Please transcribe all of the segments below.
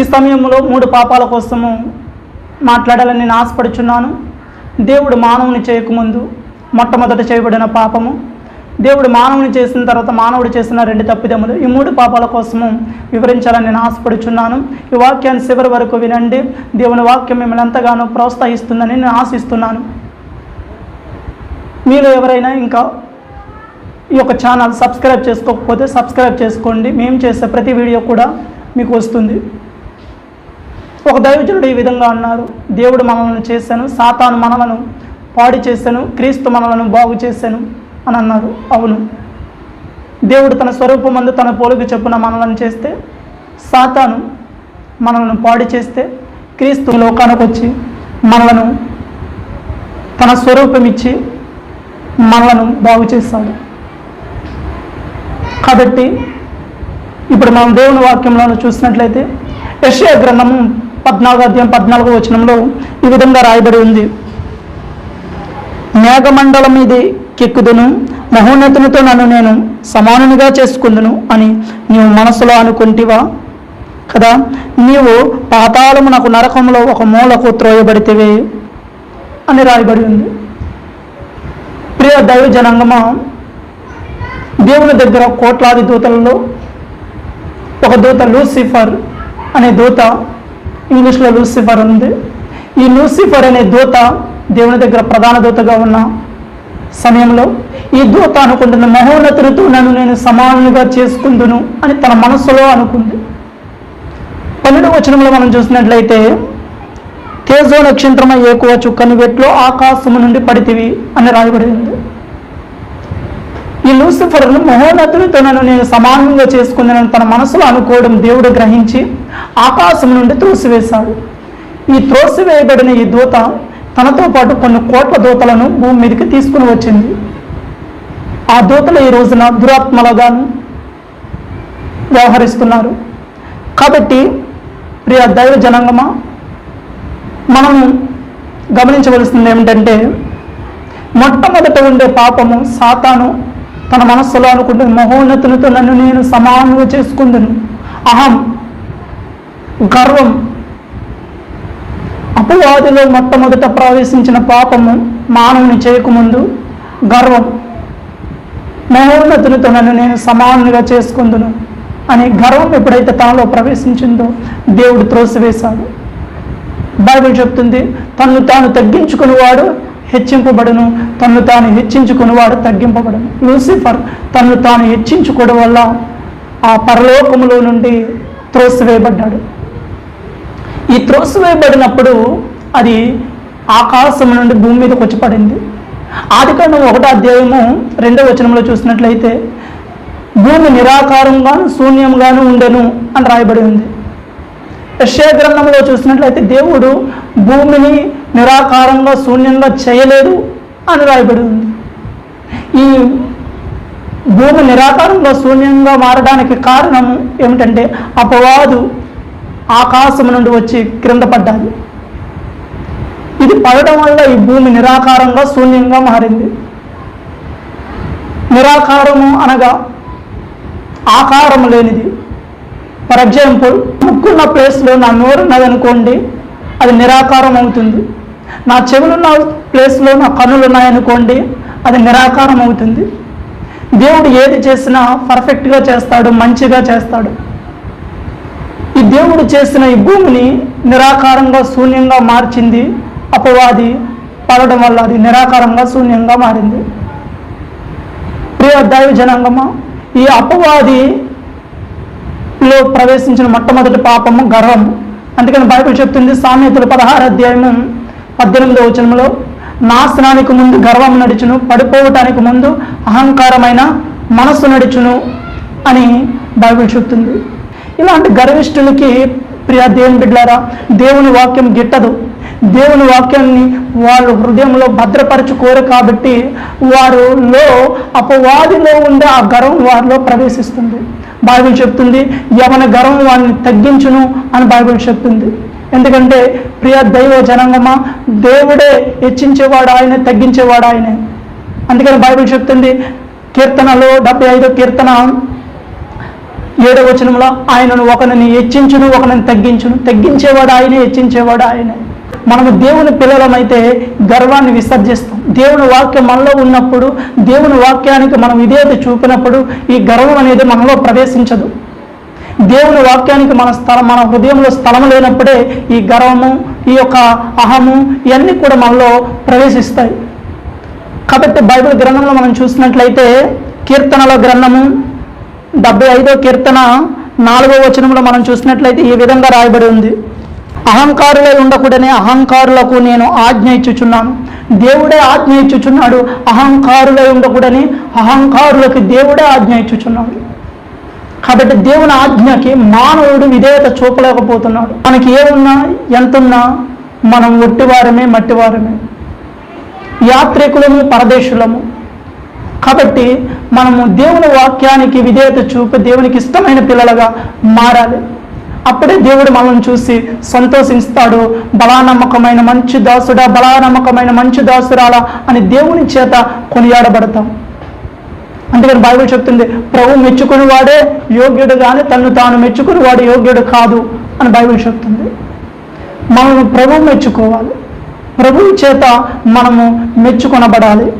ఈ సమయంలో మూడు పాపాల కోసము మాట్లాడాలని నేను ఆశపడుచున్నాను. దేవుడు మానవుని చేయకముందు మొట్టమొదట చేయబడిన పాపము. దేవుడు మానవుని చేసిన తర్వాత మానవుడు చేసిన రెండు తప్పిదములు ఈ మూడు పాపాల కోసము వివరించాలని నేను ఆశపడుచున్నాను. ఈ వాక్యాన్ని చివరి వరకు వినండి. దేవుని వాక్యం మిమ్మల్ని ఎంతగానో ప్రోత్సహిస్తుందని నేను ఆశిస్తున్నాను. మీరు ఎవరైనా ఇంకా ఈ యొక్క ఛానల్ సబ్స్క్రైబ్ చేసుకోకపోతే సబ్స్క్రైబ్ చేసుకోండి. మేము చేసే ప్రతి వీడియో కూడా మీకు వస్తుంది. ఒక దైవజనుడు ఈ విధంగా అన్నారు దేవుడు మనలను చేశాను సాతాను మనలను పాడి చేశాను క్రీస్తు మనలను బాగు చేశాను అని అన్నారు అవును. దేవుడు తన స్వరూపమందు తన పోలుకు చెప్పున మనలను చేస్తే సాతాను మనలను పాడి చేస్తే క్రీస్తు లోకానికి వచ్చి మనలను తన స్వరూపం ఇచ్చి మనలను బాగు చేస్తాడు. కాబట్టి ఇప్పుడు మనం దేవుని వాక్యంలో చూసినట్లయితే యెషయా గ్రంథము పద్నాలుగు అధ్యాయం పద్నాలుగో వచనంలో ఈ విధంగా రాయబడి ఉంది. మేఘమండలం ఇది కెక్కుదును మహోన్నతునితో నన్ను నేను సమానునిగా చేసుకుందును అని నీవు మనసులో అనుకుంటివా? కదా నీవు పాతాళము నాకు నరకంలో ఒక మూలకు త్రోయబడితేవే అని రాయబడి ఉంది. ప్రియ దైవ జనాంగమ దేవుని దగ్గర కోట్లాది దూతలలో ఒక దూత లూసిఫర్ అనే దూత ఇంగ్లీష్లో లూసిఫర్ ఉంది. ఈ లూసిఫర్ అనే దూత దేవుని దగ్గర ప్రధాన దూతగా ఉన్న సమయంలో ఈ దూత అనుకుంటున్న మహోన్నతులతో నన్ను నేను సమానులుగా చేసుకుందును అని తన మనస్సులో అనుకుంది. పన్నెండు వచనంలో మనం చూసినట్లయితే తేజో నక్షత్రమ ఏకువ చుక్కని వెట్లో ఆకాశము నుండి పడితివి అని రాయబడి ఉంది ఈ లూసిఫర్ను మహోన్నతుడు తనను నేను సమానంగా చేసుకున్నానని తన మనసులో అనుకోవడం దేవుడు గ్రహించి ఆకాశం నుండి త్రోసివేశాడు. ఈ త్రోసివేయబడిన ఈ దూత తనతో పాటు కొన్ని కోట్ల దూతలను భూమి మీదకి తీసుకుని వచ్చింది. ఆ దూతలు ఈ రోజున దురాత్మలుగాను వ్యవహరిస్తున్నారు. కాబట్టి ప్రియ దైవ జనాంగమా మనం గమనించవలసింది ఏమిటంటే మొట్టమొదట ఉండే పాపము సాతాను తన మనస్సులో అనుకుంటుంది మహోన్నతులతో నన్ను నేను సమానంగా చేసుకుందును. అహం గర్వం అపవాదిలో మొట్టమొదట ప్రవేశించిన పాపము మానవుని చేయకముందు గర్వం. మహోన్నతులతో నన్ను నేను సమానంగా చేసుకుందును. అని గర్వం ఎప్పుడైతే తనలో ప్రవేశించిందో దేవుడు త్రోసివేశాడు. బైబిల్ చెప్తుంది తను తాను తగ్గించుకునేవాడు హెచ్చింపబడును. తను తాను హెచ్చించుకునేవాడు తగ్గింపబడును. లూసిఫర్ తను తాను హెచ్చించుకోవడం వల్ల ఆ పరలోకములో నుండి త్రోసివేయబడ్డాడు. ఈ త్రోసివేయబడినప్పుడు అది ఆకాశం నుండి భూమి మీదకి వచ్చి పడింది. ఆది కాండం ఒకటో అధ్యాయము రెండో వచనంలో చూసినట్లయితే భూమి నిరాకారంగాను శూన్యంగాను ఉండెను అని రాయబడి ఉంది. యశ్యా గ్రంథంలో చూసినట్లయితే దేవుడు భూమిని నిరాకారంగా శూన్యంగా చేయలేదు అని రాయబడి ఉంది ఈ భూమి నిరాకారంగా శూన్యంగా మారడానికి కారణం ఏమిటంటే అపవాదు ఆకాశం నుండి వచ్చి క్రింద పడ్డాడు. ఇది పడడం వల్ల ఈ భూమి నిరాకారంగా శూన్యంగా మారింది. నిరాకారము అనగా ఆకారం లేనిది. ఫర్ ఎగ్జాంపుల్ ముక్కున్న ప్లేస్లో నా నోరు ఉన్నదనుకోండి అది నిరాకారం అవుతుంది నా చెవులున్న ప్లేస్లో నా కన్నులు ఉన్నాయనుకోండి అది నిరాకారం అవుతుంది దేవుడు ఏది చేసినా పర్ఫెక్ట్గా చేస్తాడు మంచిగా చేస్తాడు. ఈ దేవుడు చేసిన ఈ భూమిని నిరాకారంగా శూన్యంగా మార్చింది అపవాది పడడం వల్ల అది నిరాకారంగా శూన్యంగా మారింది. ప్రియ దైవ జనాంగమా ఈ అపవాది లో ప్రవేశించిన మొట్టమొదటి పాపము గర్వము. అందుకని బైబిల్ చెప్తుంది సామెతలు పదహారు అధ్యాయము పద్దెనిమిదో వచనంలో నాశనానికి ముందు గర్వం నడుచును పడిపోవటానికి ముందు అహంకారమైన మనస్సు నడుచును అని బైబిల్ చెప్తుంది. ఇలాంటి గర్విష్ఠులకి ప్రియ దేవుని బిడ్డారా దేవుని వాక్యం గిట్టదు. దేవుని వాక్యాన్ని వాళ్ళు హృదయంలో భద్రపరచుకోరు కాబట్టి వారిలో అపవాదిలో ఉండే ఆ గర్వం వారిలో ప్రవేశిస్తుంది. బైబిల్ చెప్తుంది యవన గర్వం వాడిని తగ్గించును అని బైబిల్ చెప్తుంది. ఎందుకంటే ప్రియ దైవ జనాంగమా దేవుడే హెచ్చించేవాడు ఆయనే తగ్గించేవాడు ఆయనే. అందుకని బైబిల్ చెప్తుంది కీర్తనలో డెబ్బై ఐదో కీర్తన ఏడవ వచనంలో ఆయనను ఒకరిని హెచ్చించును ఒకరిని తగ్గించును. తగ్గించేవాడు ఆయనే హెచ్చించేవాడు ఆయనే. మనము దేవుని పిల్లలమైతే గర్వాన్ని విసర్జిస్తాం. దేవుని వాక్యం మనలో ఉన్నప్పుడు దేవుని వాక్యానికి మనం విధేయత చూపినప్పుడు ఈ గర్వం అనేది మనలో ప్రవేశించదు. దేవుని వాక్యానికి మన స్థలం మన హృదయంలో స్థలం లేనప్పుడే ఈ గర్వము ఈ యొక్క అహము ఇవన్నీ కూడా మనలో ప్రవేశిస్తాయి. కాబట్టి బైబిల్ గ్రంథంలో మనం చూసినట్లయితే కీర్తనల గ్రంథము డెబ్బై ఐదో కీర్తన నాలుగో వచనంలో మనం చూసినట్లయితే ఈ విధంగా రాయబడి ఉంది. అహంకారులై ఉండకూడనే అహంకారులకు నేను ఆజ్ఞ ఇచ్చుచున్నాను. దేవుడే ఆజ్ఞ ఇచ్చుచున్నాడు. అహంకారులై ఉండకూడని అహంకారులకు దేవుడే ఆజ్ఞ ఇచ్చుచున్నాడు. కాబట్టి దేవుని ఆజ్ఞకి మానవుడు విధేయత చూపలేకపోతున్నాడు. మనకి ఏమున్నా ఎంతున్నా మనం ఒట్టివారమే మట్టివారమే. యాత్రికులము పరదేశులము. కాబట్టి మనము దేవుని వాక్యానికి విధేయత చూపి దేవునికి ఇష్టమైన పిల్లలుగా మారాలి. అప్పుడే దేవుడు మనల్ని చూసి సంతోషిస్తాడు. బలానమ్మకమైన మంచి దాసుడా బలానమ్మకమైన మంచి దాసురాలా అని దేవుని చేత కొనియాడబడతాం. అందుకని బైబిల్ చెప్తుంది ప్రభు మెచ్చుకుని వాడే యోగ్యుడు కానీ తను తాను మెచ్చుకుని వాడు యోగ్యుడు కాదు అని బైబిల్ చెప్తుంది. మనము ప్రభు మెచ్చుకోవాలి. ప్రభువు చేత మనము మెచ్చుకొనబడాలి.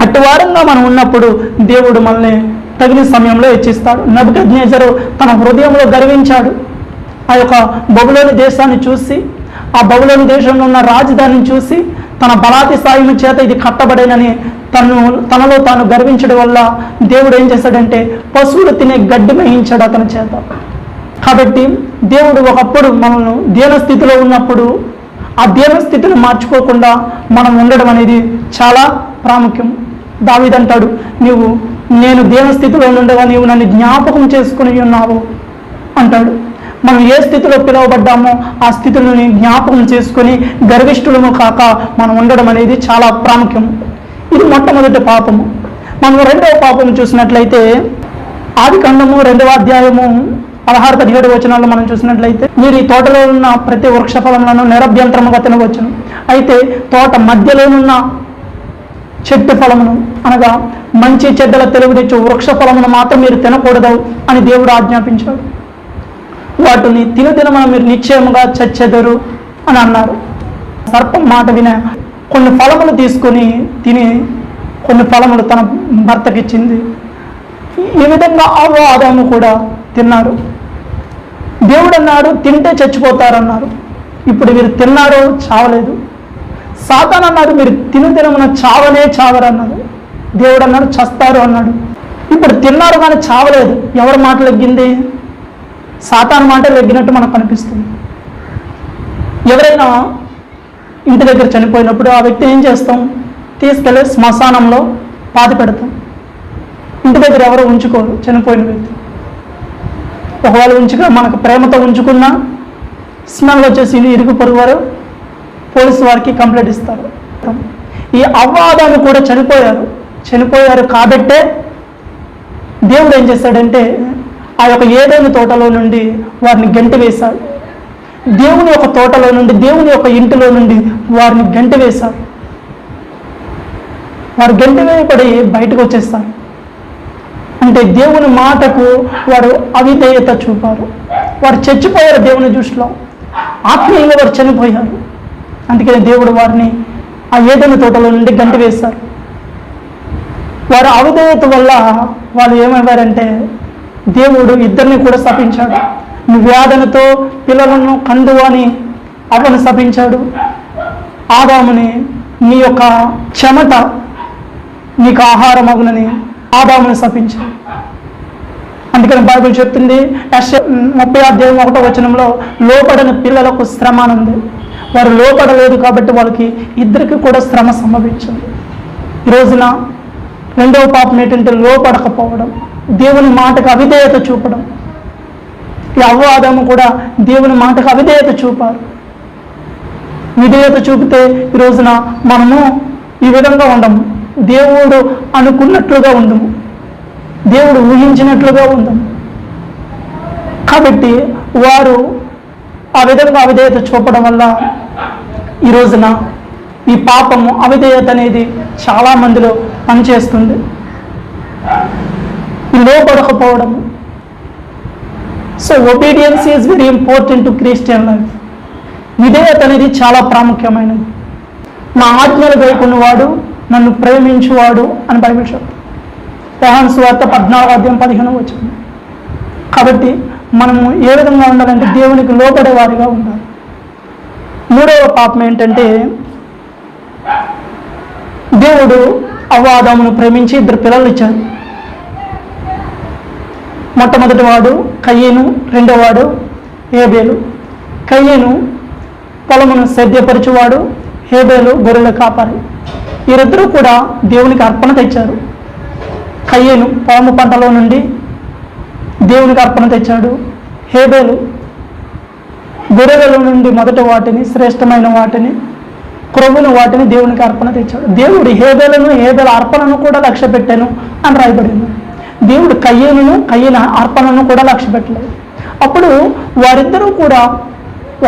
అటువారంగా మనం ఉన్నప్పుడు దేవుడు మనల్ని తగిన సమయంలో హెచ్చిస్తాడు. నబుకజ్ఞేజరు తన హృదయంలో గర్వించాడు. ఆ యొక్క బబులోని దేశాన్ని చూసి ఆ బబులోని దేశంలో ఉన్న రాజధానిని చూసి తన బలాతి సాయం చేత ఇది కట్టబడేనని తను తనలో తాను గర్వించడం వల్ల దేవుడు ఏం చేశాడంటే పశువులు తినే గడ్డి మహించాడు అతని చేత. కాబట్టి దేవుడు ఒకప్పుడు మనల్ని దీన స్థితిలో ఉన్నప్పుడు ఆ దీన స్థితిని మార్చుకోకుండా మనం ఉండడం అనేది చాలా ప్రాముఖ్యం. దావిదంటాడు నీవు నేను దేవస్థితిలో ఉండగా నీవు నన్ను జ్ఞాపకం చేసుకుని ఉన్నావు అంటాడు. మనం ఏ స్థితిలో పిలువబడ్డామో ఆ స్థితులను జ్ఞాపకం చేసుకొని గర్విష్ఠులము కాక మనం ఉండడం అనేది చాలా ప్రాముఖ్యం. ఇది మొట్టమొదటి పాపము. మనం రెండవ పాపం చూసినట్లయితే ఆది ఖండము రెండవ అధ్యాయము పదహారు పదిహేడు వచనాల్లో మనం చూసినట్లయితే మీరు ఈ తోటలో ఉన్న ప్రతి వృక్ష ఫలములను నిరభ్యంతరముగా తినవచ్చును. అయితే తోట మధ్యలోనున్న చెట్టు ఫలమును అనగా మంచి చెడ్డల తెలుగునిచ్చు వృక్ష ఫలమును మాత్రం మీరు తినకూడదు అని దేవుడు ఆజ్ఞాపించాడు. వాటిని తినదినమన మీరు నిశ్చయముగా చచ్చెదరు అని అన్నారు. సర్పం మాట విన కొన్ని ఫలములు తీసుకొని తిని కొన్ని ఫలములు తన భర్తకిచ్చింది. ఈ విధంగా ఆవు ఆదాము కూడా తిన్నారు. దేవుడు అన్నాడు తింటే చచ్చిపోతారన్నారు. ఇప్పుడు వీరు తిన్నారు చావలేదు. సాతాన్ అన్నాడు మీరు తిను తినమున చావనే చావరన్నాడు దేవుడు అన్నాడు చస్తారు అన్నాడు. ఇప్పుడు తిన్నారు కానీ చావలేదు. ఎవరి మాట లెగ్గింది సాతాన్ మాట లెగ్గినట్టు మనకు కనిపిస్తుంది ఎవరైనా ఇంటి దగ్గర చనిపోయినప్పుడు ఆ వ్యక్తి ఏం చేస్తాం? తీసుకెళ్ళి శ్మశానంలో పాతి పెడతాం. ఇంటి దగ్గర ఎవరు ఉంచుకోరు? చనిపోయిన వ్యక్తి. ఒకవేళ ఉంచుక మనకు ప్రేమతో ఉంచుకున్నా స్మెల్ వచ్చేసి ఇరుగు పొరుగు వారు పోలీసు వారికి కంప్లైంట్ ఇస్తారు. ఈ అవ్వాదాలు కూడా చనిపోయారు. చనిపోయారు కాబట్టే దేవుడు ఏం చేశాడంటే ఆ యొక్క ఏదైనా తోటలో నుండి వారిని గంటి వేశాడు. దేవుని యొక్క తోటలో నుండి దేవుని యొక్క ఇంటిలో నుండి వారిని గంటి వేశారు వారు గంట వేయబడి బయటకు వచ్చేస్తారు. అంటే దేవుని మాటకు వారు అవిధేయత చూపారు. వారు చచ్చిపోయారు దేవుని దృష్టిలో. ఆత్మీయంగా వారు చనిపోయారు. అందుకని దేవుడు వారిని ఆ ఏదైనా తోటలో నుండి గంటి వేశారు. వారు అవిధేయత వల్ల వాళ్ళు ఏమయ్యారంటే దేవుడు ఇద్దరిని కూడా శపించాడు. నువ్వు వ్యాధనతో పిల్లలను కందు అని అవను శపించాడు. ఆదాముని నీ యొక్క చెమట నీకు ఆహారం అగునని ఆదాముని శపించాడు. అందుకని బైబిల్ చెప్తుంది యెషయా ముప్పై అధ్యాయం ఒకటో వచనంలో లోపడని పిల్లలకు శ్రమ అని ఉంది. వారు లోపడలేదు కాబట్టి వాళ్ళకి ఇద్దరికి కూడా శ్రమ సంభవించింది. ఈ రోజున రెండవ పాపం ఏంటంటే లోపడకపోవడం దేవుని మాటకు అవిధేయత చూపడం. ఈ అవ్వాదము కూడా దేవుని మాటకు అవిధేయత చూపారు. విధేయత చూపితే ఈ రోజున మనము ఈ విధంగా ఉండము దేవుడు అనుకున్నట్లుగా ఉండము. దేవుడు ఊహించినట్లుగా ఉండము. కాబట్టి వారు ఆ విధంగా అవిధేయత చూపడం వల్ల ఈ రోజున ఈ పాపము అవిధేయత అనేది చాలా మందిలో పనిచేస్తుంది. లోపడకపోవడము. So obedience is very important to Christian life విధేయత అనేది చాలా ప్రాముఖ్యమైనది. నా ఆజ్ఞలు గైకున్నవాడు నన్ను ప్రేమించువాడు అని బైబిల్ చెప్తాను యోహాను సువార్త పద్నాలుగు అధ్యాయం పదిహేను వచ్చింది కాబట్టి మనము ఏ విధంగా ఉండాలంటే దేవునికి లోపడే వారిగా ఉండాలి. మూడవ పాపం ఏంటంటే దేవుడు అవ్వాదమును ప్రేమించి ఇద్దరు పిల్లలు ఇచ్చారు. మొట్టమొదటి వాడు కయ్యేను రెండో వాడు హేబేలు. కయ్యేను పొలమును సేద్యపరచువాడు హేబేలు గొర్రెల కాపారి. వీరిద్దరూ కూడా దేవునికి అర్పణ తెచ్చారు. కయ్యేను పొలము పంటలో నుండి దేవునికి అర్పణ తెచ్చాడు. హేబేలు గొర్రెల నుండి మొదట వాటిని శ్రేష్టమైన వాటిని క్రొవ్వును వాటిని దేవునికి అర్పణ తెచ్చాడు. దేవుడు హేదలను హేదల అర్పణను కూడా లక్ష్య పెట్టాను అని రాయబడింది. దేవుడు కయ్యను కయ్యన అర్పణను కూడా లక్ష్య పెట్టలేదు. అప్పుడు వారిద్దరూ కూడా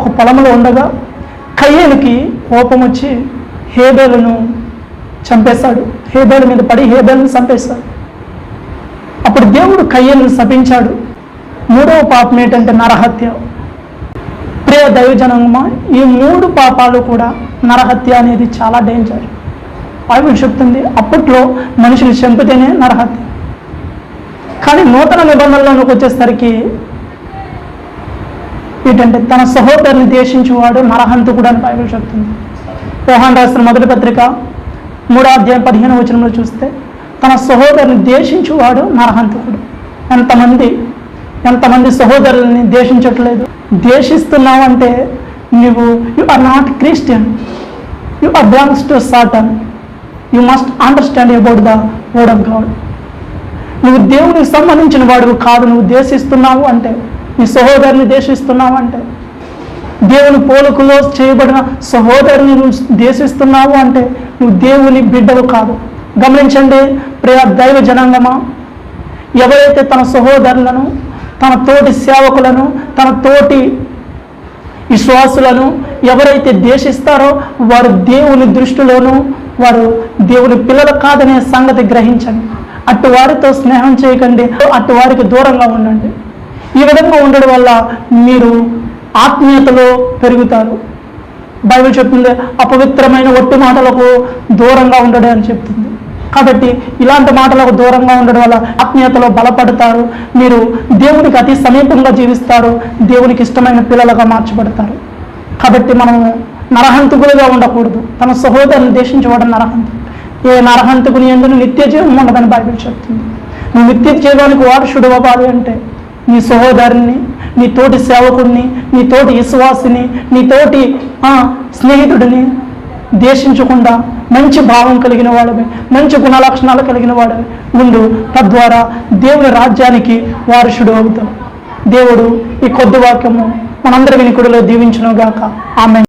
ఒక పొలంలో ఉండగా కయ్యనికి కోపం వచ్చి హేబేలను చంపేశాడు. హేబేలు మీద పడి హేబేలను చంపేశాడు. అప్పుడు దేవుడు కయ్యను శపించాడు. మూడవ పాపం ఏంటంటే నరహత్య. దైవజనమా ఈ మూడు పాపాలు కూడా నరహత్య అనేది చాలా డేంజర్ బైబిల్ చెప్తుంది అప్పట్లో మనుషులు చంపితేనే నరహత్య. కానీ నూతన నిబంధనలోకి వచ్చేసరికి ఏంటంటే తన సహోదరుని దేశించువాడు నరహంతకుడు అని బైబిల్ చెప్తుంది. యోహాన్ రాసిన మొదటి పత్రిక మూడో అధ్యాయం పదిహేను వచనంలో చూస్తే తన సహోదరుని దేశించువాడు నరహంతకుడు. ఎంతమంది ఎంతమంది సహోదరుల్ని దేశించట్లేదు దేశిస్తున్నావు అంటే నువ్వు you are not Christian you are belongs to Satan you must understand about the word of God నువ్వు దేవునికి సంబంధించిన వాడు కాదు నువ్వు దేశిస్తున్నావు అంటే నీ సహోదరుని ద్వేషిస్తున్నావు అంటే దేవుని పోలుకులో చేయబడిన సహోదరుని నువ్వు దేశిస్తున్నావు అంటే నువ్వు దేవుని బిడ్డవు కాదు. గమనించండి ప్రియ దైవ జనాంగమా ఎవరైతే తన సహోదరులను తన తోటి సేవకులను తన తోటి విశ్వాసులను ఎవరైతే దేశిస్తారో వారు దేవుని దృష్టిలోనూ వారు దేవుని పిల్లలు కాదనే సంగతి గ్రహించండి. అటు వారితో స్నేహం చేయకండి అటు వారికి దూరంగా ఉండండి. ఈ విధంగా ఉండడం వల్ల మీరు ఆత్మీయతలో పెరుగుతారు. బైబిల్ చెప్తుంది అపవిత్రమైన ఒట్టి మాటలకు దూరంగా ఉండడం అని చెప్తుంది. కాబట్టి ఇలాంటి మాటలకు దూరంగా ఉండడం వల్ల ఆత్మీయతలో బలపడతారు. మీరు దేవునికి అతి సమీపంగా జీవిస్తారు. దేవునికి ఇష్టమైన పిల్లలుగా మార్చబడతారు. కాబట్టి మనం నరహంతకులుగా ఉండకూడదు. తన సహోదరుని దేశించబడిన నరహంతు ఏ నరహంతకుని ఎందుకు నిత్య జీవం ఉండదని బైబిల్ చెప్తుంది. నువ్వు నిత్య జీవానికి వారసుడు అవ్వాలి అంటే నీ సహోదరుని నీ తోటి సేవకుడిని నీ తోటి విశ్వాసిని నీ తోటి స్నేహితుడిని దేశించకుండా మంచి భావం కలిగిన వాడమే మంచి గుణలక్షణాలు కలిగిన వాడమే ఉండు తద్వారా దేవుని రాజ్యానికి వారసుడు అవుతాం. దేవుడు ఈ కొద్ది వాక్యము మనందరి వినికుడిలో దీవించును గాక ఆమె